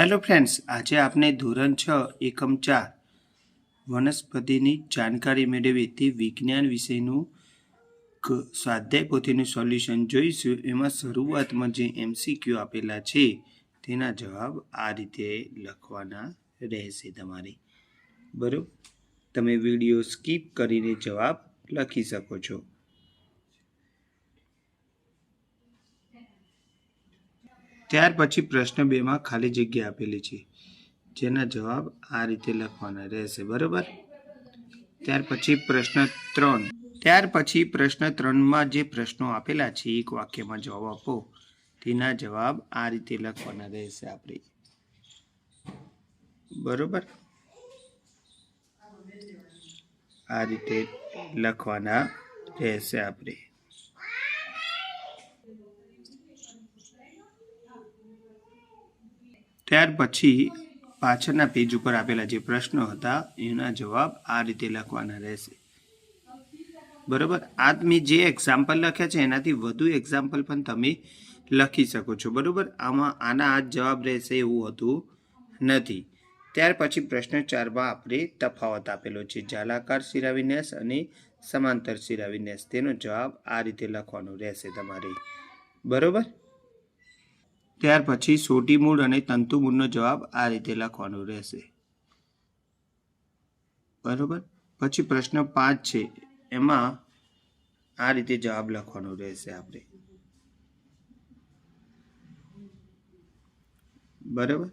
Hello friends, આજે આપણે ધોરણ છ, એકમ ચાર વનસ્પતિની જાણકારી મેળવી તે વિજ્ઞાન વિષયનું સ્વાધ્યાય પોથીનું સોલ્યુશન જોઈશું. એમાં શરૂઆતમાં જે એમસીક્યુ આપેલા છે, તેના જવાબ આ રીતે લખવાના રહેશે તમારે. બરાબર? તમે વીડિયો સ્કીપ કરીને જવાબ લખી શકો છો. ત્યાર પછી પ્રશ્ન બેમાં ખાલી જગ્યા આપેલી છે. જેના જવાબ આ રીતે લખવાના રહેશે, બરોબર? ત્યાર પછી પ્રશ્ન ત્રણ. ત્યાર પછી પ્રશ્ન ત્રણમાં જે પ્રશ્નો આપેલા છે, એક વાક્યમાં જવાબ આપો. તેના જવાબ આ રીતે લખવાના રહેશે આપણે. બરોબર? આ રીતે લખવાના રહેશે આપણે. ત્યાર પછી પાછળના પેજ ઉપર આપેલા જે પ્રશ્નો હતા, એના જવાબ આ રીતે લખવાના રહેશે. બરોબર? આ મેં જે એક્ઝામ્પલ લખ્યા છે, એનાથી વધુ એક્ઝામ્પલ પણ તમે લખી શકો છો. બરોબર? આમાં આના આ જવાબ રહેશે એવું હતું નથી. ત્યાર પછી પ્રશ્ન ચારમાં આપણે તફાવત આપેલો છે. જાલાકાર શિરાવિન્યાસ અને સમાંતર શિરાવિન્યાસ. તેનો જવાબ આ રીતે લખવાનો રહેશે તમારે. બરોબર? ત્યાર પછી સોટી મૂળ અને તંતુ મૂળનો જવાબ આ રીતે લખવાનો રહેશે. બરોબર? પછી પ્રશ્ન પાંચ છે. એમાં આ રીતે જવાબ લખવાનો રહેશે આપણે. બરોબર?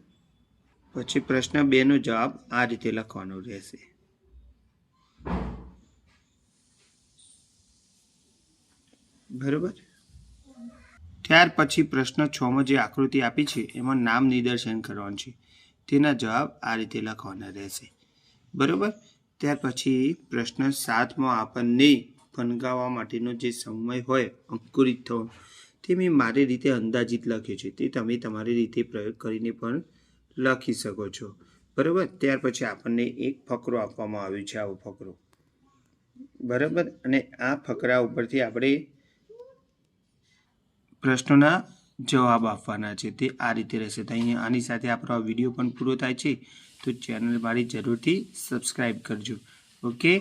પછી પ્રશ્ન બે નો જવાબ આ રીતે લખવાનો રહેશે. બરોબર? ત્યાર પછી પ્રશ્ન છ માં જે આકૃતિ આપી છે, એમાં નામ નિદર્શન કરવાનું છે. તેના જવાબ આ રીતે લખવાના રહેશે. બરોબર? ત્યાર પછી પ્રશ્ન સાતમાં આપણને ફનગાવવા માટેનો જે સમય હોય, અંકુરિત થવો, તે મેં મારી રીતે અંદાજિત લખ્યો છે. તે તમે તમારી રીતે પ્રયોગ કરીને પણ લખી શકો છો. બરાબર? ત્યાર પછી આપણને એક ફકરો આપવામાં આવ્યો છે, આવો ફકરો. બરાબર? અને આ ફકરા ઉપરથી આપણે પ્રશ્નોના જવાબ આપવાના છે. તે આ રીતે રહેશે. તો અહીંયા આની સાથે આપણો આ વીડિયો પણ પૂરો થાય છે. તો ચેનલ મારી જરૂરથી સબસ્ક્રાઈબ કરજો. Okay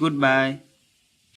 good bye